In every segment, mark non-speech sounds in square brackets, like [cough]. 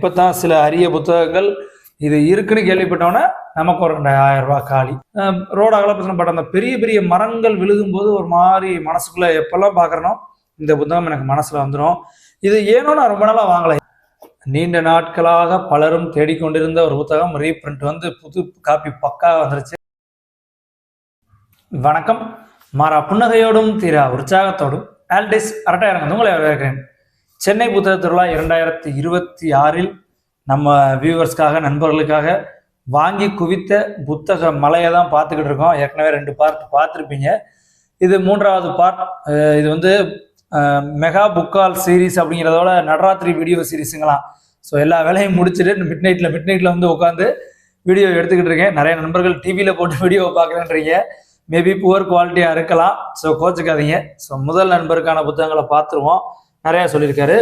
இப்போ தான் சில அரிய புத்தகங்கள் இது இருக்குன்னு கேள்விப்பட்டோன்னே நமக்கு ஒரு ரெண்டாயிரம் ரூபாய் காலி. ரோடு அகலப்பசனம் பட் அந்த பெரிய பெரிய மரங்கள் விழுகும்போது ஒரு மாதிரி மனசுக்குள்ளே எப்பெல்லாம் பார்க்குறனோ இந்த புத்தகம் எனக்கு மனசில் வந்துடும் இது ஏனோ நான் ரொம்ப நாளாக வாங்கலை. நீண்ட நாட்களாக பலரும் தேடிக்கொண்டிருந்த ஒரு புத்தகம் ரீப்ரிண்ட் வந்து புது காப்பி பக்கா வந்துருச்சு. வணக்கம். மாறா புன்னகையோடும் தீரா உற்சாகத்தோடும் ஆல்டிஸ் அரட்டையரங்கம் உங்களை வரவேற்கிறேன். சென்னை புத்தக திருவிழா இரண்டாயிரத்தி இருபத்தி ஆறில் நம்ம வியூவர்ஸ்க்காக நண்பர்களுக்காக வாங்கி குவித்த புத்தக மலையை தான் பார்த்துக்கிட்டு இருக்கோம். ஏற்கனவே ரெண்டு பார்ட் பார்த்துருப்பீங்க. இது மூன்றாவது பார்ட் இது வந்து மெகா புக்கால் சீரிஸ் அப்படிங்கிறதோட நடராத்திரி வீடியோ சீரிஸுங்களாம் ஸோ எல்லா வேலையும் முடிச்சுட்டு மிட் நைட்டில் மிட் நைட்டில் வந்து உட்காந்து வீடியோ எடுத்துக்கிட்டு இருக்கேன். நிறைய நண்பர்கள் டிவியில் போட்டு வீடியோ பார்க்குறேன்றீங்க. மேபி புவர் குவாலிட்டியாக இருக்கலாம். ஸோ கோச்சுக்காதீங்க. ஸோ முதல் நண்பருக்கான புத்தகங்களை பார்த்துருவோம். நிறையா சொல்லியிருக்காரு.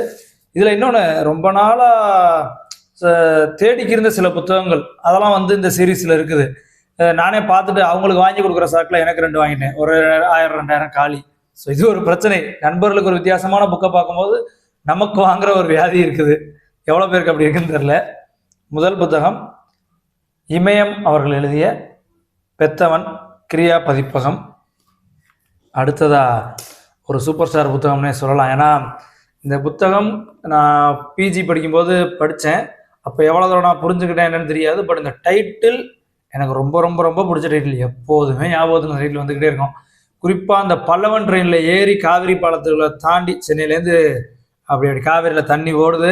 இதில் இன்னொன்று ரொம்ப நாளாக தேடிக்கிருந்த சில புத்தகங்கள் அதெல்லாம் வந்து இந்த சீரீஸில் இருக்குது. நானே பார்த்துட்டு அவங்களுக்கு வாங்கி கொடுக்குற சாக்கில் எனக்கு ரெண்டு வாங்கினேன். ஒரு ஆயிரம் ரெண்டாயிரம் காலி. ஸோ இது ஒரு பிரச்சனை. நண்பர்களுக்கு ஒரு வித்தியாசமான புக்கை பார்க்கும்போது நமக்கு வாங்குற ஒரு வியாதி இருக்குது. எவ்வளோ பேருக்கு அப்படி இருக்குன்னு தெரில முதல் புத்தகம் இமயம் அவர்கள் எழுதிய பெத்தவன் கிரியா பதிப்பகம். அடுத்ததா ஒரு சூப்பர் ஸ்டார் புத்தகம்னே சொல்லலாம். ஏன்னா இந்த புத்தகம் நான் பிஜி படிக்கும்போது படித்தேன் அப்போ எவ்வளோ தூரம் நான் புரிஞ்சுக்கிட்டேன் என்னன்னு தெரியாது. பட் இந்த டைட்டில் எனக்கு ரொம்ப ரொம்ப ரொம்ப பிடிச்ச டைட்டில் எப்போதுமே ஞாபகத்துக்கு டைட்டில் வந்துக்கிட்டே இருக்கும். குறிப்பாக அந்த பல்லவன் ட்ரெயினில் ஏறி காவிரி பாலத்துக்குள்ள தாண்டி சென்னையிலேருந்து அப்படி அப்படி காவிரியில் தண்ணி ஓடுது.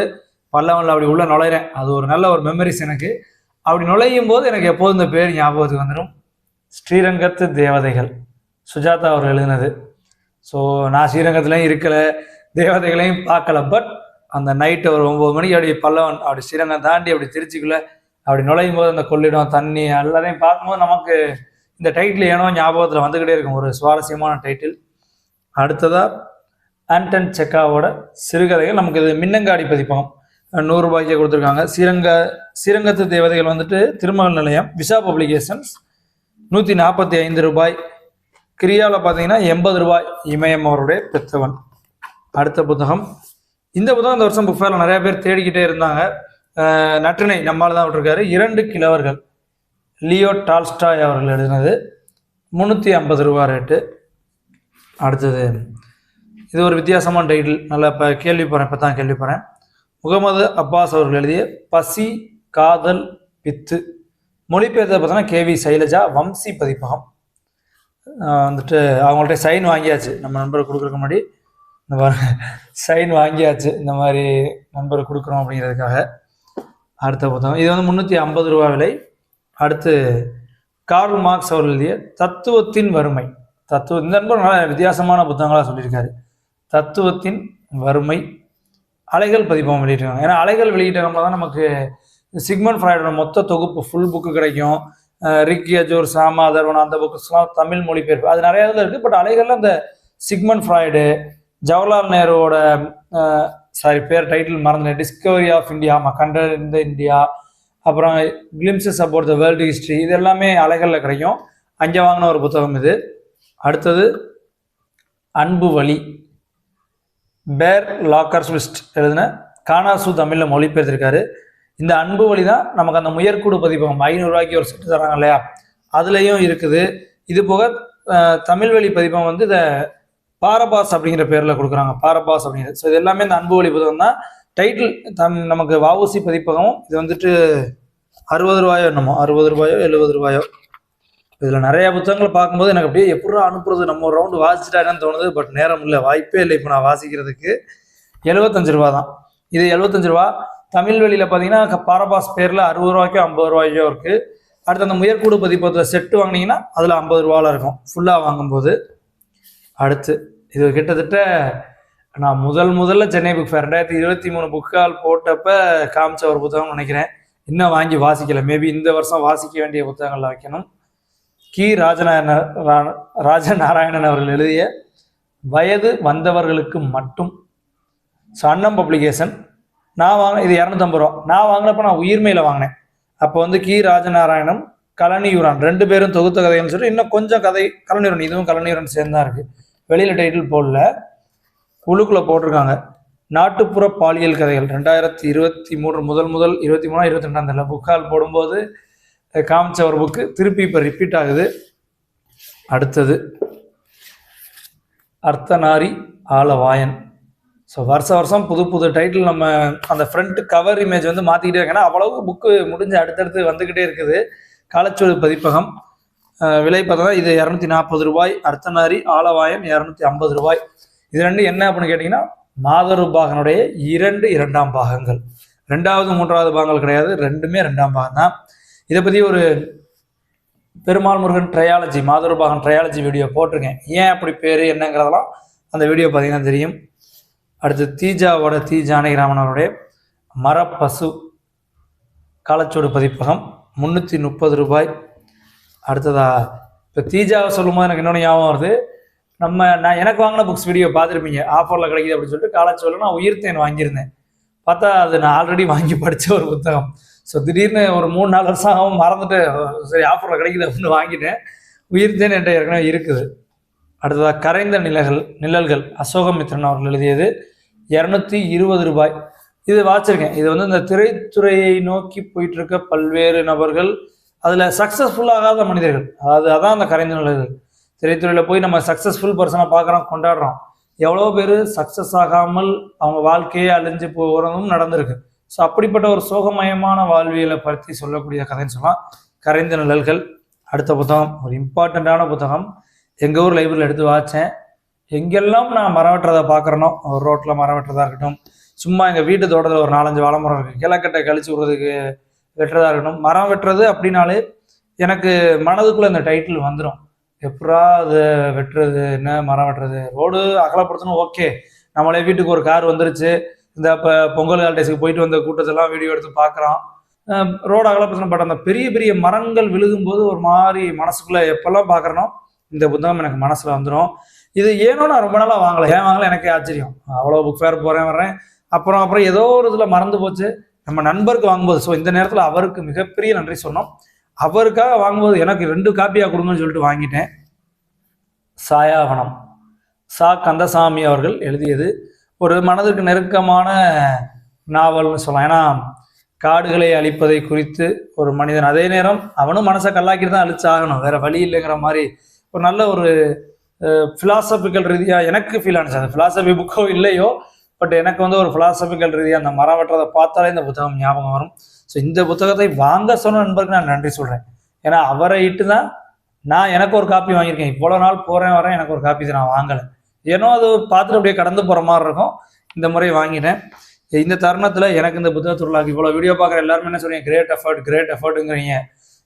பல்லவனில் அப்படி உள்ளே நுழையிறேன். அது ஒரு நல்ல ஒரு மெமரிஸ் எனக்கு. அப்படி நுழையும் போது எனக்கு எப்போதும் இந்த பேர் ஞாபகத்துக்கு வந்துடும் ஸ்ரீரங்கத்து தேவதைகள். சுஜாதா அவர் எழுதினது. ஸோ நான் ஸ்ரீரங்கத்துலேயும் இருக்கலை தேவதைகளையும் பார்க்கல பட் அந்த நைட்டு ஒரு ஒம்பது மணிக்கு அப்படி பல்லவன் அப்படி ஸ்ரீரங்கம் தாண்டி அப்படி திருச்சிக்குள்ள அப்படி நுழையும் போது அந்த கொள்ளிடம் தண்ணி எல்லாத்தையும் பார்க்கும்போது நமக்கு இந்த டைட்டில் ஏனோ ஞாபகத்தில் வந்துக்கிட்டே இருக்கும். ஒரு சுவாரஸ்யமான டைட்டில் அடுத்ததாக ஆண்டன் செக்காவோட சிறுகதைகள். நமக்கு இது மின்னங்காடி பதிப்பகம். நூறுரூபாய்க்கே கொடுத்துருக்காங்க. ஸ்ரீரங்க ஸ்ரீரங்கத்து தேவதைகள் வந்துட்டு திருமகள் நிலையம் விஷா பப்ளிகேஷன்ஸ் நூற்றி நாற்பத்தி ஐந்து ரூபாய். கிரியாவில் பார்த்தீங்கன்னா எண்பது ரூபாய் இமயம் அவருடைய பெத்தவன் அடுத்த புத்தகம். இந்த புத்தகம் இந்த வருஷம் புக் ஃபேரில் நிறைய பேர் தேடிக்கிட்டே இருந்தாங்க. நற்றினை நம்மால் தான் விட்டுருக்காரு. இரண்டு கிழவர்கள். லியோ டால்ஸ்டாய் அவர்கள் எழுதினது. முந்நூற்றி ஐம்பது ரூபா ரேட்டு அடுத்தது இது ஒரு வித்தியாசமான டைட்டில் நல்லா இப்போ கேள்விப்படுறேன் இப்போ தான் கேள்விப்படுறேன். முகமது அப்பாஸ் அவர்கள் எழுதிய பசி காதல் பித்து. மொழிபெயர்த்தது பார்த்தோன்னா கேவி சைலஜா வம்சி பதிப்பகம். வந்துட்டு அவங்கள்ட்ட சைன் வாங்கியாச்சு. நம்ம நண்பருக்கு கொடுக்குறதுக்கு முன்னாடி. இந்த மாதிரி சைன் வாங்கியாச்சு. இந்த மாதிரி நண்பருக்கு கொடுக்குறோம் அப்படிங்கிறதுக்காக. அடுத்த புத்தகம். இது வந்து முந்நூற்றி ஐம்பது ரூபா விலை. அடுத்து கார்ல் மார்க்ஸ் அவர்கள் எழுதிய தத்துவத்தின் வறுமை. தத்துவ இந்த நண்பர் நல்ல வித்தியாசமான புத்தகங்களாக சொல்லியிருக்காரு. தத்துவத்தின் வறுமை. அலைகள் பதிப்பம் வெளியிட்டிருக்காங்க. ஏன்னா அலைகள் வெளியிட்டவங்க தான் நமக்கு சிக்மன் ஃப்ராய்டோட மொத்த தொகுப்பு ஃபுல் புக்கு கிடைக்கும். அஹ் ரிக் யஜூர் சாமா அதர்வன் அந்த புக்ஸ்லாம் தமிழ் மொழிபெயர்ப்பு. அது நிறைய இதில் இருக்குது பட் அலைகளில் அந்த சிக்மன் ஃப்ராய்டு ஜவஹர்லால் நேருவோட சாரி பேர் டைட்டில் மறந்துட்டேன். டிஸ்கவரி ஆஃப் இந்தியா கண்டர் இந்த இந்தியா அப்புறம் glimpses about the world history இது எல்லாமே அலைகளில் கிடைக்கும். அங்கே வாங்கின ஒரு புத்தகம் இது. அடுத்தது அன்பு வழி. பேர் லாக்கர்ஸ்விஸ்ட் எழுதின கானாசு தமிழில் மொழிபெயர்த்திருக்காரு. இந்த அன்பு வழி தான் நமக்கு அந்த முயற்கூடு பதிப்பகம் ஐநூறுரூவாய்க்கு ஒரு செட்டு தராங்க இல்லையா? அதுலேயும் இருக்குது. இது போக தமிழ் வழி பதிப்பகம் வந்து இதை பாரபாஸ் அப்படிங்கிற பேரில் கொடுக்குறாங்க. பாரபாஸ் அப்படிங்கிறது. ஸோ இது எல்லாமே இந்த அன்பு வழி புத்தகம் தான். டைட்டில் தம் நமக்கு வஉசி பதிப்பகம் இது வந்துட்டு அறுபது ரூபாயோ என்னமோ அறுபது ரூபாயோ எழுபது ரூபாயோ. இதில் நிறைய புத்தகங்கள் பார்க்கும்போது எனக்கு அப்படியே எப்படா அனுப்புறது? நம்ம ஒரு ரவுண்டு வாசிச்சிட்டாங்கன்னு தோணுது. பட் நேரம் இல்லை. வாய்ப்பே இல்லை. இப்போ நான் வாசிக்கிறதுக்கு. எழுபத்தஞ்சு ரூபா தான். இது எழுபத்தஞ்சு ரூபா. தமிழ் வெளியில் பார்த்தீங்கன்னா பாரபாஸ் பேரில் அறுபது ரூபாய்க்கோ ஐம்பது ரூபாய்க்கோ இருக்குது அடுத்து அந்த முயற்கூடு பதிப்பு செட்டு வாங்கினீங்கன்னா அதில் ஐம்பது ரூபாவில் இருக்கும். ஃபுல்லாக வாங்கும்போது. அடுத்து இது கிட்டத்தட்ட நான் முதல் முதல்ல சென்னை புக் ஃபேர் ரெண்டாயிரத்தி இருபத்தி மூணு புக்கால் போட்டப்ப காமிச்ச ஒரு புத்தகம் நினைக்கிறேன். இன்னும் வாங்கி வாசிக்கல. மேபி இந்த வருஷம் வாசிக்க வேண்டிய புத்தகங்களில் வைக்கணும். கி. ராஜநாராயண ரா- ராஜநாராயணன் அவர்கள் எழுதிய வயது வந்தவர்களுக்கு மட்டும் ஸோ அன்னம் பப்ளிகேஷன் நான் வாங்கின இது இரநூத்தம்பது ரூபா. நான் வாங்கினப்ப நான் உயிர்மையில் வாங்கினேன். அப்போ வந்து கி. ராஜநாராயணம் கலனியூரான் ரெண்டு பேரும் தொகுத்த கதைகள்னு சொல்லிட்டு இன்னும் கொஞ்சம் கதை கலனியூரன் இதுவும் கலனியூரன் சேர்ந்தா இருக்கு. வெளியில் டைட்டில் போடல. உள்ளுக்குள்ளே போட்டிருக்காங்க. நாட்டுப்புற பாலியல் கதைகள். ரெண்டாயிரத்தி இருபத்தி மூன்று முதல் முதல் இருபத்தி மூணா இருபத்தி ரெண்டாம் தெரியல புக்கால் போடும்போது காமிச்ச ஒரு புக்கு திருப்பி இப்போ ரிப்பீட் ஆகுது. அடுத்தது அர்த்தநாரி ஆலவாயன் ஸோ வருஷ வருஷம் புது புது டைட்டில் நம்ம அந்த ஃப்ரண்ட் கவர் இமேஜ் வந்து மாற்றிக்கிட்டே இருக்கேன்னா அவ்வளவு புக்கு முடிஞ்சு அடுத்தடுத்து வந்துக்கிட்டே இருக்குது. காலச்சுவடு பதிப்பகம். விலை பார்த்தா இது இரநூத்தி நாற்பது ரூபாய். அர்த்தநாரி ஆலவாயம் இரநூத்தி ஐம்பது ரூபாய். இது ரெண்டு என்ன அப்படின்னு கேட்டிங்கன்னா மாதருபாகனுடைய இரண்டு இரண்டாம் பாகங்கள். ரெண்டாவது மூன்றாவது பாகங்கள் கிடையாது. ரெண்டுமே ரெண்டாம் பாகம் தான். இதை பற்றி ஒரு Perumal Murugan trilogy Madhorubhagan trilogy video போட்டிருக்கேன். ஏன் அப்படி பேர் என்னங்கிறதெல்லாம் அந்த வீடியோ பார்த்தீங்கன்னா தெரியும். அடுத்து தீஜாவோட தீ ஜானகிராமன் அவருடைய மரப்பசு காலச்சோடு பதிப்பகம் முந்நூற்றி முப்பது ரூபாய். அடுத்ததா இப்போ தீஜாவை சொல்லும்போது எனக்கு இன்னொன்று ஞாபகம் வருது. நம்ம நான் எனக்கு வாங்கின புக்ஸ் வீடியோ பார்த்துருப்பீங்க. ஆஃபரில் கிடைக்குது அப்படின்னு சொல்லிட்டு காலச்சோடு நான் உயிர்த்தேன் வாங்கியிருந்தேன். பார்த்தா அது நான் ஆல்ரெடி வாங்கி படித்த ஒரு புத்தகம். ஸோ திடீர்னு ஒரு மூணு நாலு வருஷம் ஆகும் மறந்துட்டு சரி ஆஃபரில் கிடைக்குது அப்படின்னு வாங்கிட்டேன். உயிர்த்தேன் என்கிட்ட ஏற்கனவே இருக்குது. அடுத்ததாக கரைந்த நிலகள் நிழல்கள் அசோகமித்ரன் அவர்கள் எழுதியது இரநூத்தி இருபது ரூபாய். இது வாச்சிருக்கேன் இது வந்து இந்த திரைத்துறையை நோக்கி போயிட்டு இருக்க பல்வேறு நபர்கள் அதில் சக்ஸஸ்ஃபுல்லாகாத மனிதர்கள் அதாவது அதான் அந்த கரைந்த நிழல்கள். திரைத்துறையில் போய் நம்ம சக்ஸஸ்ஃபுல் பர்சனை பார்க்குறோம் கொண்டாடுறோம். எவ்வளோ பேர் சக்ஸஸ் ஆகாமல் அவங்க வாழ்க்கையே அழிஞ்சு போகிறதும் நடந்திருக்கு. ஸோ அப்படிப்பட்ட ஒரு சோகமயமான வாழ்வியலை பற்றி சொல்லக்கூடிய கதைன்னு சொல்லலாம். கரைந்த நிழல்கள் அடுத்த புத்தகம் ஒரு இம்பார்ட்டண்ட்டான புத்தகம். எங்கள் ஊர் லைப்ரரியில் எடுத்து வாச்சேன் எங்கெல்லாம் நான் மரம் வெட்டுறதை பார்க்குறனோ ஒரு ரோட்டில் மரம் வெட்டுறதா இருக்கட்டும் சும்மா எங்கள் வீட்டு தோட்டத்தில் ஒரு நாலஞ்சு வாழை மரம் இருக்குது கிழக்கட்டை கழிச்சு விடுறதுக்கு வெட்டுறதா இருக்கட்டும் மரம் வெட்டுறது அப்படின்னாலே எனக்கு மனதுக்குள்ளே இந்த டைட்டில் வந்துடும் எப்படா அது வெட்டுறது என்ன மரம் வெட்டுறது? ரோடு அகலப்படுத்தணும் ஓகே நம்மளே வீட்டுக்கு ஒரு கார் வந்துருச்சு. இந்த இப்போ பொங்கல் ஹாலிடேஸுக்கு போயிட்டு வந்த கூட்டத்தெல்லாம் வீடியோ எடுத்து பார்க்குறோம். ரோடு அகலப்படுத்தணும் பட் அந்த பெரிய பெரிய மரங்கள் விழுகும்போது ஒரு மாதிரி மனசுக்குள்ளே எப்பெல்லாம் பார்க்குறனோ இந்த புத்தகம் எனக்கு மனசில் வந்துடும் இது ஏனோ நான் ரொம்ப நாளாக வாங்கலை. ஏன் வாங்கலை? எனக்கே ஆச்சரியம். அவ்வளோ புக் ஃபேர் போகிறேன் வர்றேன். அப்புறம் அப்புறம் ஏதோ ஒரு இதில் மறந்து போச்சு. நம்ம நண்பருக்கு வாங்கும்போது ஸோ இந்த நேரத்தில் அவருக்கு மிகப்பெரிய நன்றி சொன்னோம் அவருக்காக வாங்கும்போது எனக்கு ரெண்டு காப்பியாக கொடுங்கன்னு சொல்லிட்டு வாங்கிட்டேன். சாயாவனம். சா. கந்தசாமி அவர்கள் எழுதியது ஒரு மனதுக்கு நெருக்கமான நாவல்னு சொல்லலாம். ஏன்னா காடுகளை அழிப்பதை குறித்து ஒரு மனிதன் அதே நேரம் அவனும் மனசை கல்லாக்கிட்டு தான் அழிச்சாகணும். வேற வழி இல்லைங்கிற மாதிரி ஒரு நல்ல ஒரு ஃபிலாசபிக்கல் ரீதியாக எனக்கு ஃபீல் ஆனிச்சு. அந்த ஃபிலாசபி புக்கோ இல்லையோ பட் எனக்கு வந்து ஒரு ஃபிலாசபிக்கல் ரீதியாக அந்த மரம் வெட்டுறதை பார்த்தாலே இந்த புத்தகம் ஞாபகம் வரும். ஸோ இந்த புத்தகத்தை வாங்க சொன்ன நண்பருக்கு நான் நன்றி சொல்கிறேன் ஏன்னா அவரை இட்டு தான் நான் எனக்கு ஒரு காப்பி வாங்கியிருக்கேன். இவ்வளோ நாள் போகிறேன் வரேன் எனக்கு ஒரு காப்பி நான் வாங்கலை. ஏன்னோ அது பார்த்துட்டு அப்படியே கடந்து போகிற மாதிரி இருக்கும். இந்த முறை வாங்கினேன். இந்த தருணத்தில் எனக்கு இந்த புத்தக திருவிழாக்கு இவ்வளோ வீடியோ பார்க்குற எல்லாருமே என்ன சொல்றீங்க? கிரேட் எஃபர்ட் கிரேட் எஃபர்ட்டுங்கிறீங்க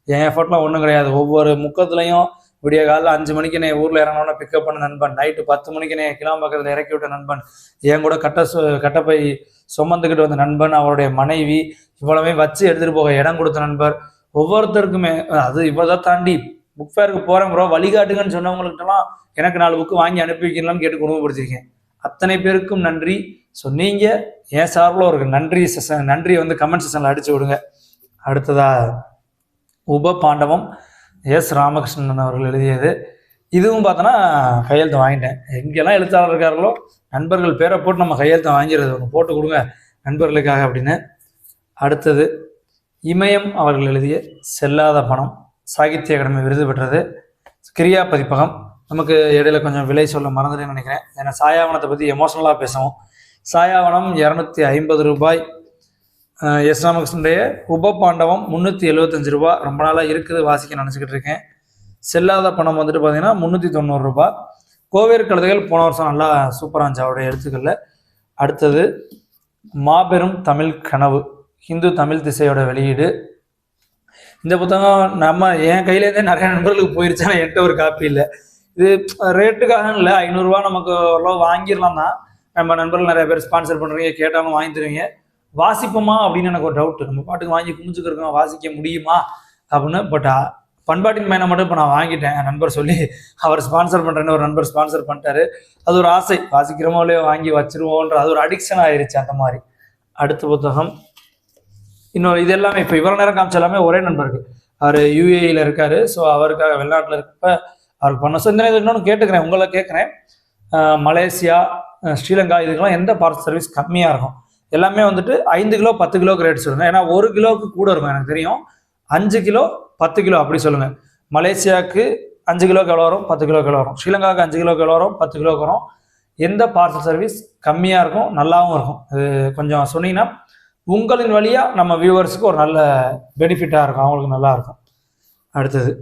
என் எஃபர்ட்லாம் ஒன்றும் கிடையாது. ஒவ்வொரு முக்கத்துலையும் விடிய காலைல அஞ்சு மணிக்கு என்னை ஊரில் இறங்கினோட பிக்கப் பண்ண நண்பன். நைட்டு பத்து மணிக்கு என்னை கிளாம்பாக்கத்தில் இறக்கி விட்ட நண்பன். என் கூட கட்ட கட்டப்பை சுமந்துக்கிட்டு வந்த நண்பன் அவருடைய மனைவி இவ்வளவுமே வச்சு எடுத்துகிட்டு போக இடம் கொடுத்த நண்பர். ஒவ்வொருத்தருக்குமே அது இவ்வளோ தாண்டி புக் ஃபேருக்கு போகிறேன் ப்ரோ வழிகாட்டுங்கன்னு சொன்னவங்கள்ட்டலாம் எனக்கு நாலு புக்கு வாங்கி அனுப்பி வைக்கலாம்னு கேட்டு குடும்பப்படுத்திருக்கேன் அத்தனை பேருக்கும் நன்றி. ஸோ நீங்கள் என் சார்பில் ஒரு நன்றி செஷன் நன்றியை வந்து கமெண்ட் செஷனில் அடிச்சு விடுங்க. அடுத்ததா உப பாண்டவம் எஸ் ராமகிருஷ்ணன் அவர்கள் எழுதியது. இதுவும் பார்த்தோன்னா கையெழுத்து வாங்கிட்டேன். எங்கெல்லாம் எழுத்தாளர் இருக்கார்களோ நண்பர்கள் பேரை போட்டு நம்ம கையெழுத்தை வாங்கிடுறது. ஒன்று போட்டு கொடுங்க நண்பர்களுக்காக அப்படின்னு. அடுத்தது இமயம் அவர்கள் எழுதிய செல்லாத பணம் சாகித்ய அகாடமி விருது பெற்றது. கிரியா பதிப்பகம். நமக்கு இடையில கொஞ்சம் விலை சொல்ல மறந்துட்டேன்னு நினைக்கிறேன். ஏன்னா சாயாவனத்தை பற்றி எமோஷனலாக பேசுவோம். சாயாவனம் இரநூத்தி ஐம்பது ரூபாய் அஹ் எஸ் ராமகிருஷ்ணனுடைய உபபாண்டவம் முந்நூற்றி எழுபத்தஞ்சு ரூபா. ரொம்ப நாளாக இருக்குது வாசிக்க நினச்சிக்கிட்டு இருக்கேன். செல்லாத பணம் வந்துட்டு பார்த்தீங்கன்னா முந்நூற்றி தொண்ணூறு ரூபாய் கோவேறு கழுதைகள் போன வருஷம் நல்லா சூப்பராக இருந்துச்சு அவருடைய எழுத்துக்களில். அடுத்தது மாபெரும் தமிழ் கனவு ஹிந்து தமிழ் திசையோட வெளியீடு. இந்த புத்தகம் நம்ம என் கையிலேருந்தே நிறைய நண்பர்களுக்கு போயிருச்சு ஆனால் என்கிட்ட ஒரு காப்பி இல்லை. இது ரேட்டுக்காக இல்லை ஐநூறுரூவா நமக்கு ஓரளவு வாங்கிடலாம் தான் நம்ம நண்பர்கள் நிறைய பேர் ஸ்பான்சர் பண்ணுறீங்க கேட்டாலும் வாங்கி தருவீங்க. வாசிப்போமா அப்படின்னு எனக்கு ஒரு டவுட் நம்ம பாட்டுக்கு வாங்கி குமிச்சுக்கிறோம் வாசிக்க முடியுமா அப்படின்னு. பட் பண்பாட்டின் மேனை மட்டும் இப்போ நான் வாங்கிட்டேன். என் நண்பர் சொல்லி அவர் ஸ்பான்சர் பண்ணுறேன்னு ஒரு நண்பர் ஸ்பான்சர் பண்ணிட்டாரு. அது ஒரு ஆசை. வாசிக்கிறோமோ இல்லையோ வாங்கி வச்சிருவோன்ற அது ஒரு அடிக்ஷன் ஆயிருச்சு அந்த மாதிரி. அடுத்த புத்தகம். இன்னொரு இது எல்லாமே இப்போ இவ்வளோ நேரம் காமிச்ச எல்லாமே ஒரே நண்பருக்கு அவர் யூஏஇயில் இருக்காரு. ஸோ அவருக்காக வெளிநாட்டில் இருக்கப்ப அவருக்கு பண்ண ஸோ இந்த இன்னொன்று கேட்டுக்கிறேன். உங்களை கேட்குறேன் மலேசியா ஸ்ரீலங்கா இதுக்கெல்லாம் எந்த பார்சல் சர்வீஸ் கம்மியாக இருக்கும்? எல்லாமே வந்துட்டு ஐந்து கிலோ பத்து கிலோக்கு ரேட் சொல்லுங்கள் ஏன்னா ஒரு கிலோவுக்கு கூட இருக்கும் எனக்கு தெரியும். அஞ்சு கிலோ பத்து கிலோ அப்படி சொல்லுங்கள் மலேசியாவுக்கு அஞ்சு கிலோ எவ்வளோ வரும்? பத்து கிலோ எவ்வளோ வரும்? ஸ்ரீலங்காவுக்கு அஞ்சு கிலோ எவ்வளோ வரும்? பத்து கிலோ வரும். எந்த பார்சல் சர்வீஸ் கம்மியாக இருக்கும் நல்லாவும் இருக்கும்? இது கொஞ்சம் சொன்னீங்கன்னா உங்களின் வழியாக நம்ம வியூவர்ஸுக்கு ஒரு நல்ல பெனிஃபிட்டாக இருக்கும். அவங்களுக்கு நல்லா இருக்கும். அடுத்தது.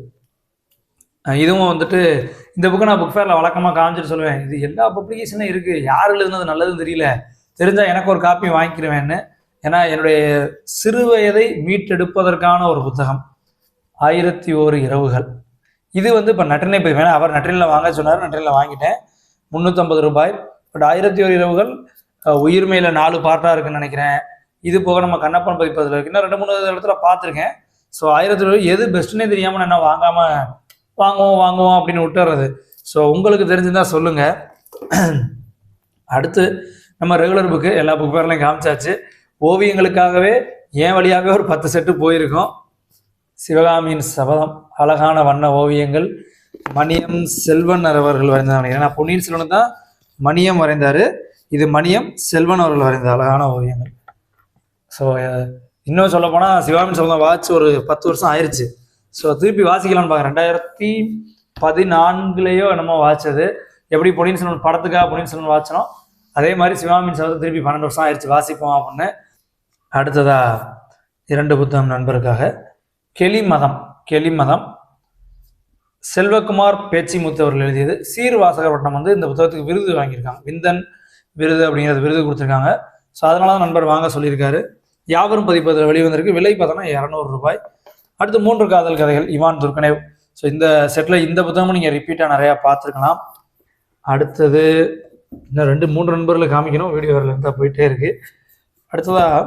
இதுவும் வந்துட்டு இந்த புக்கு நான் புக் ஃபேரில் வழக்கமாக காமிச்சிட்டு சொல்லுவேன். இது எல்லா பப்ளிகேஷனும் இருக்குது யார் எழுதுனது நல்லதுன்னு தெரியல. தெரிஞ்சால் எனக்கு ஒரு காப்பி வாங்கிக்கிருவேன்னு. ஏன்னா என்னுடைய சிறு வயதை மீட்டெடுப்பதற்கான ஒரு புத்தகம். ஆயிரத்தி ஓரு இரவுகள். இது வந்து இப்போ நட்டினை போய் வேணா அவர் நட்டினில் வாங்க சொன்னார் நட்டினில் வாங்கிட்டேன். முந்நூற்றம்பது ரூபாய். பட் ஆயிரத்தி ஒரு இரவுகள் உயிர்மையில் நாலு பார்ட்டாக இருக்குன்னு நினைக்கிறேன். இது போக நம்ம கண்ணப்பன் பதிப்பதில் இருக்கு. இன்னும் ரெண்டு மூணு இடத்துல பார்த்துருக்கேன். ஸோ ஆயிரத்தி ரூபாய் எது பெஸ்ட்டுன்னே தெரியாமல் என்ன வாங்காமல் வாங்குவோம் வாங்குவோம் அப்படின்னு விட்டுறது. ஸோ உங்களுக்கு தெரிஞ்சுதான் சொல்லுங்கள் அடுத்து நம்ம ரெகுலர் புக்கு எல்லா புக் பேர்லையும் காமிச்சாச்சு. ஓவியங்களுக்காகவே என் வழியாகவே ஒரு பத்து செட்டு போயிருக்கோம். சிவகாமியின் சபதம் அழகான வண்ண ஓவியங்கள் மணியம் செல்வன் அவர்கள் வரைந்தாங்க நினைக்கிறேன். பொன்னியின் செல்வன் தான் மணியம் வரைந்தார். இது மணியம் செல்வன் அவர்கள் வரைந்த அழகான ஓவியங்கள். ஸோ இன்னும் சொல்ல போனால் சிவகாமியின் சபதம் வாட்ச் ஒரு பத்து வருஷம் ஆயிடுச்சு ஸோ திருப்பி வாசிக்கலாம்னு பார்க்குறேன் ரெண்டாயிரத்தி பதினான்குலேயோ என்னமோ வாட்சது எப்படி பொன்னியின் செல்வன் படத்துக்காக பொன்னியின் செல்வன் வாட்சனோ அதே மாதிரி சிவாமின் சபதம் திருப்பி பன்னெண்டு வருஷம் ஆயிடுச்சு வாசிப்போம் அப்படின்னு. அடுத்ததா இரண்டு புத்தகம் நண்பருக்காக. கெளி மதம் கெளி மதம் செல்வகுமார் பேச்சிமுத்து அவர்கள் எழுதியது. சீர் வாசகர் வட்டம் வந்து இந்த புத்தகத்துக்கு விருது வாங்கியிருக்காங்க. விந்தன் விருது அப்படிங்கிறது விருது கொடுத்துருக்காங்க. ஸோ அதனால தான் நண்பர் வாங்க சொல்லியிருக்காரு. யாவரும் பதிப்பதில் வெளிவந்திருக்கு. விலை பார்த்தோன்னா இரநூறு ரூபாய். அடுத்து மூன்று காதல் கதைகள். இவான் துர்கனேவ் ஸோ இந்த செட்டில் இந்த புத்தகமும் நீங்கள் ரிப்பீட்டாக நிறையா பார்த்துருக்கலாம். அடுத்தது இன்னும் ரெண்டு மூன்று நண்பர்களை காமிக்கணும். வீடியோ வரல இருந்தால் போயிட்டே இருக்கு. அடுத்ததாக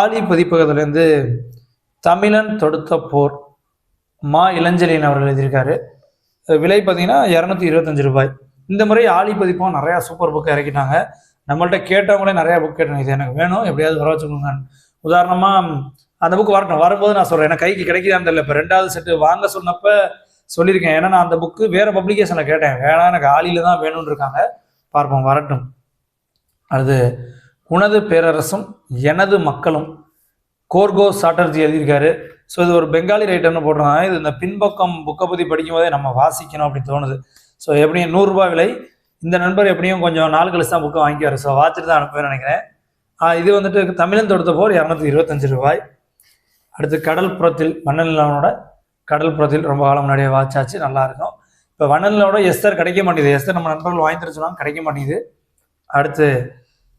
ஆலி பதிப்பகத்துலேருந்து தமிழன் தொடுத்த போர் மா இளஞ்சலியன் அவர்கள் எழுதியிருக்காரு. விலை பார்த்தீங்கன்னா இரநூத்தி இருபத்தஞ்சு ரூபாய். இந்த முறை ஆலி பதிப்பகம் நிறையா சூப்பர் புக் இறக்கிட்டாங்க. நம்மள்ட்ட கேட்டவங்களே நிறையா புக் கேட்டாங்க இது எனக்கு வேணும். எப்படியாவது வர வச்சுக்கோங்க உதாரணமாக அந்த புக் வரட்டும். வரும்போது நான் சொல்கிறேன் எனக்கு கைக்கு கிடைக்குதான்னு தெரியல. இப்போ ரெண்டாவது செட்டு வாங்க சொன்னப்போ சொல்லியிருக்கேன். ஏன்னா நான் அந்த புக்கு வேறு பப்ளிகேஷனில் கேட்டேன். வேணாம் எனக்கு ஆலியில் தான் வேணும்னு இருக்காங்க. பார்ப்போம் வரட்டும். அது உனது பேரரசும் எனது மக்களும் கோர்கோ சாட்டர்ஜி எழுதியிருக்காரு. ஸோ இது ஒரு பெங்காலி ரைட்டர்னு போடுறாங்க இது இந்த பின்பக்கம் புக்கை பற்றி படிக்கும் போதே நம்ம வாசிக்கணும் அப்படின்னு தோணுது. ஸோ எப்படியும் நூறுரூபா விலை. இந்த நண்பர் எப்படியும் கொஞ்சம் நாள் கழிச்சு தான் புக்கை வாங்கிக்குவார். ஸோ வாட்சிட்டு தான் அனுப்புவேன் நினைக்கிறேன். இது வந்துட்டு தமிழன் தொடுத்த போர் இரநூத்தி இருபத்தஞ்சு ரூபாய். அடுத்து கடல் புறத்தில் வண்ணநிலவனோட கடல் புறத்தில் ரொம்ப காலம் முன்னாடியே வாட்சாச்சு நல்லா இருக்கும். இப்போ வண்ணநிலவோட எஸ்தர் கிடைக்க மாட்டேங்குது. எஸ்தர் நம்ம நண்பர்கள் வாங்கி தர சொன்னாங்க கிடைக்க மாட்டேங்குது. அடுத்து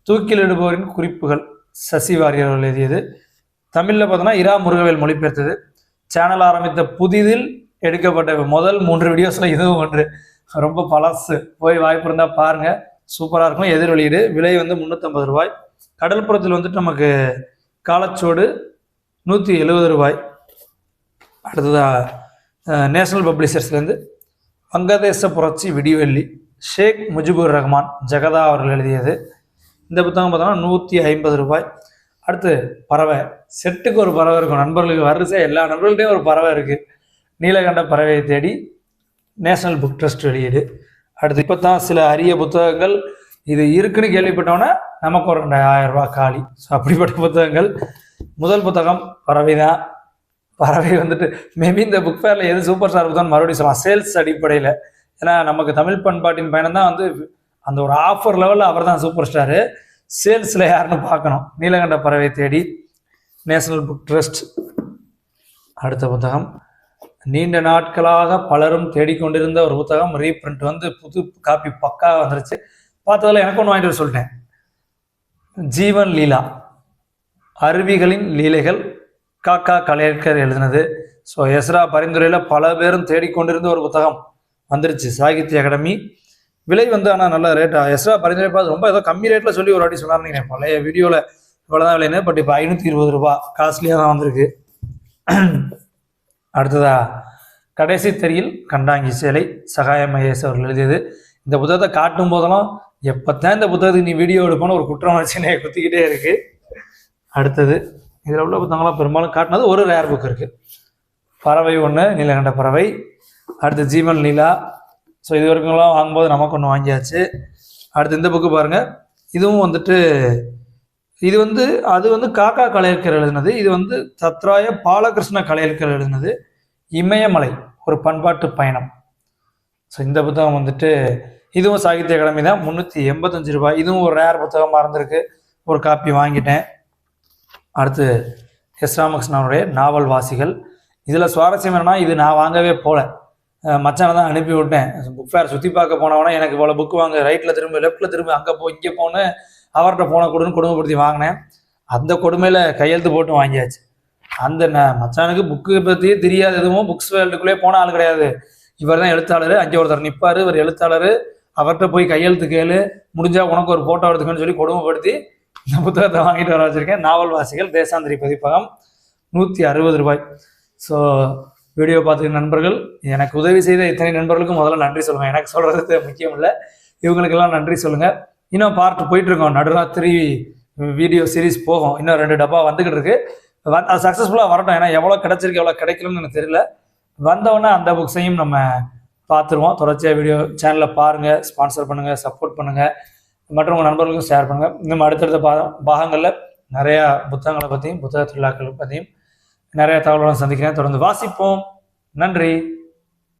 தூக்கிலிடுபவரின் குறிப்புகள் சசி வாரியர் எழுதியது. தமிழில் பார்த்தோன்னா இரா முருகவேல் மொழிபெயர்த்தது. சேனல் ஆரம்பித்த புதிதில் எடுக்கப்பட்ட முதல் மூன்று வீடியோஸில் இதுவும் ஒன்று. ரொம்ப பழசு. போய் வாய்ப்பு இருந்தால் பாருங்கள் சூப்பராக இருக்கும். எதிர் வெளியீடு. விலை வந்து முந்நூற்றம்பது ரூபாய். கடல்புறத்தில் வந்துட்டு நமக்கு காலச்சோடு நூற்றி எழுபது ரூபாய். அடுத்ததாக நேஷ்னல் நேஷனல் பப்ளிஷர்ஸ்லேருந்து வங்கதேச புரட்சி விடிவெள்ளி ஷேக் முஜிபுர் ரஹ்மான் ஜெகதா அவர்கள் எழுதியது. இந்த புத்தகம் பார்த்தோம்னா நூற்றி ஐம்பது ரூபாய். அடுத்து பறவை. செட்டுக்கு ஒரு பறவை இருக்கும். நண்பர்களுக்கு வரிசை. எல்லா நண்பர்கள்ட்டையும் ஒரு பறவை இருக்குது நீலகண்ட பறவையை தேடி நேஷனல் புக் ட்ரஸ்ட் வெளியீடு. அடுத்து இப்போ தான் சில அரிய புத்தகங்கள். இது இருக்குன்னு கேள்விப்பட்டோன்னே நமக்கு ஒரு ரெண்டாயிரம் ரூபாய் காலி. ஸோ அப்படிப்பட்ட புத்தகங்கள். முதல் புத்தகம் பறவை தான் பறவை வந்துட்டு மேபி இந்த புக் ஃபேரில் எது சூப்பர் ஸ்டார் புத்தகம் மறுபடியும் சொல்லலாம். சேல்ஸ் அடிப்படையில். ஏன்னா நமக்கு தமிழ் பண்பாட்டின் பயணம் தான் வந்து அந்த ஒரு ஆஃபர் லெவலில் அவர் தான் சூப்பர் ஸ்டாரு சேல்ஸில் யாருன்னு பார்க்கணும். நீலகண்ட பறவை தேடி நேஷனல் புக் ட்ரஸ்ட் அடுத்த புத்தகம். நீண்ட நாட்களாக பலரும் தேடிக்கொண்டிருந்த ஒரு புத்தகம் ரீப்ரிண்ட் வந்து புது காப்பி பக்காவாக வந்துருச்சு. பார்த்ததில் எனக்கு ஒன்று வாங்கிட்டு வர சொல்லிட்டேன். ஜீவன் லீலா. அருவிகளின் லீலைகள் காக்கா கலையற்கர் எழுதினது. ஸோ எஸ்ரா பரிந்துரையில் பல பேரும் தேடிக்கொண்டிருந்த ஒரு புத்தகம் வந்துருச்சு சாகித்ய அகாடமி. விலை வந்து ஆனால் நல்ல ரேட் எஸ்ரா பரிந்துரை பார்த்து ரொம்ப ஏதோ கம்மி ரேட்டில் சொல்லி ஒரு வாட்டி சொன்னார் நீங்கள் பழைய வீடியோவில் இவ்வளோதான் விலைன்னு பட் இப்போ ஐநூற்றி இருபது ரூபா. காஸ்ட்லியாக தான் வந்திருக்கு. [clears throat] அடுத்ததா கடைசி தெரியில் கண்டாங்கி சேலை சகாய மகேஷ் அவர்கள் எழுதியது. இந்த புத்தகத்தை காட்டும் போதெல்லாம் எப்போத்தான் இந்த புத்தகத்துக்கு நீ வீடியோ எடுப்போன்னு ஒரு குற்றம் வச்சு குத்திக்கிட்டே இருக்குது அடுத்தது இதில் உள்ள புத்தகங்களாம் பெரும்பாலும் காட்டினது ஒரு ரேர் புக் இருக்குது பறவை ஒன்று நீலகண்ட பறவை. அடுத்து ஜீவன் லீலா. ஸோ இது வரைக்கும்லாம் வாங்கும்போது நமக்கு ஒன்று வாங்கியாச்சு. அடுத்து இந்த புக்கு பாருங்கள் இதுவும் வந்துட்டு இது வந்து அது வந்து காக்கா கலையற்கர் எழுதினது. இது வந்து தத்ராய பாலகிருஷ்ண கலையற்கர் எழுதினது. இமயமலை ஒரு பண்பாட்டு பயணம். ஸோ இந்த புத்தகம் வந்துட்டு இதுவும் சாகித்ய அகாடமி தான். முந்நூற்றி எண்பத்தஞ்சு ரூபாய். இதுவும் ஒரு ரேர் புத்தகமாக இருந்திருக்கு. ஒரு காப்பி வாங்கிட்டேன். அடுத்து எஸ் ராமகிருஷ்ணனுடைய நாவல் வாசிகள் இதில் சுவாரஸ்யம் என்னன்னா இது நான் வாங்கவே போகல மச்சானை தான் அனுப்பி விட்டேன். புக் ஃபேர் சுற்றி பார்க்க போனவனே எனக்கு இவ்வளோ புக் வாங்க ரைட்டில் திரும்ப லெஃப்ட்டில் திரும்ப அங்கே போ இங்கே போனேன் அவர்கிட்ட போன கொடுன்னு கொடுமைப்படுத்தி வாங்கினேன். அந்த கொடுமையில் கையெழுத்து போட்டு வாங்கியாச்சு. அந்த ந- மச்சானுக்கு புக்கு பற்றியே தெரியாது எதுவும். புக்ஸ் வேல்டுக்குள்ளே போன ஆள் கிடையாது. இவர் தான் எழுத்தாளர் அங்கே ஒருத்தர் நிற்பார் இவர் எழுத்தாளர். அவர்கிட்ட போய் கையெழுத்து கேளு. முடிஞ்சால் உனக்கு ஒரு ஃபோட்டோ எடுத்துக்கன்னு சொல்லி கொடுமைப்படுத்தி இந்த புத்தகத்தை வாங்கிட்டு வர வச்சுருக்கேன். நாவல் வாசிகள் தேசாந்திரி பதிப்பகம் நூற்றி அறுபது ரூபாய். ஸோ வீடியோ பார்த்துக்க நண்பர்கள் எனக்கு உதவி செய்த இத்தனை நண்பர்களுக்கும் முதல்ல நன்றி சொல்லுங்கள் எனக்கு சொல்கிறது முக்கியம் இல்லை. இவங்களுக்கெல்லாம் நன்றி சொல்லுங்கள் இன்னும் பார்ட் போயிட்டுருக்கோம். நடுராத்திரி வீடியோ சீரிஸ் போகும். இன்னும் ரெண்டு டப்பா வந்துக்கிட்டு இருக்கு. அது சக்ஸஸ்ஃபுல்லாக வரட்டும். ஏன்னா எவ்வளோ கிடச்சிருக்கு எவ்வளோ கிடைக்கலன்னு எனக்கு தெரியல. வந்தவொடனே அந்த புக்ஸையும் நம்ம பார்த்துருவோம். தொடர்ச்சியாக வீடியோ சேனலில் பாருங்கள் ஸ்பான்சர் பண்ணுங்கள் சப்போர்ட் பண்ணுங்கள் மற்றும் உங்கள் நண்பர்களுக்கும் ஷேர் பண்ணுங்கள் இன்னும் அடுத்தடுத்த பாதம் பாகங்களில் நிறையா புத்தகங்களை பற்றியும் புத்தக திருவிழாக்களை பற்றியும் நிறையா தகவல்களும் சந்திக்கிறேன். தொடர்ந்து வாசிப்போம். நன்றி.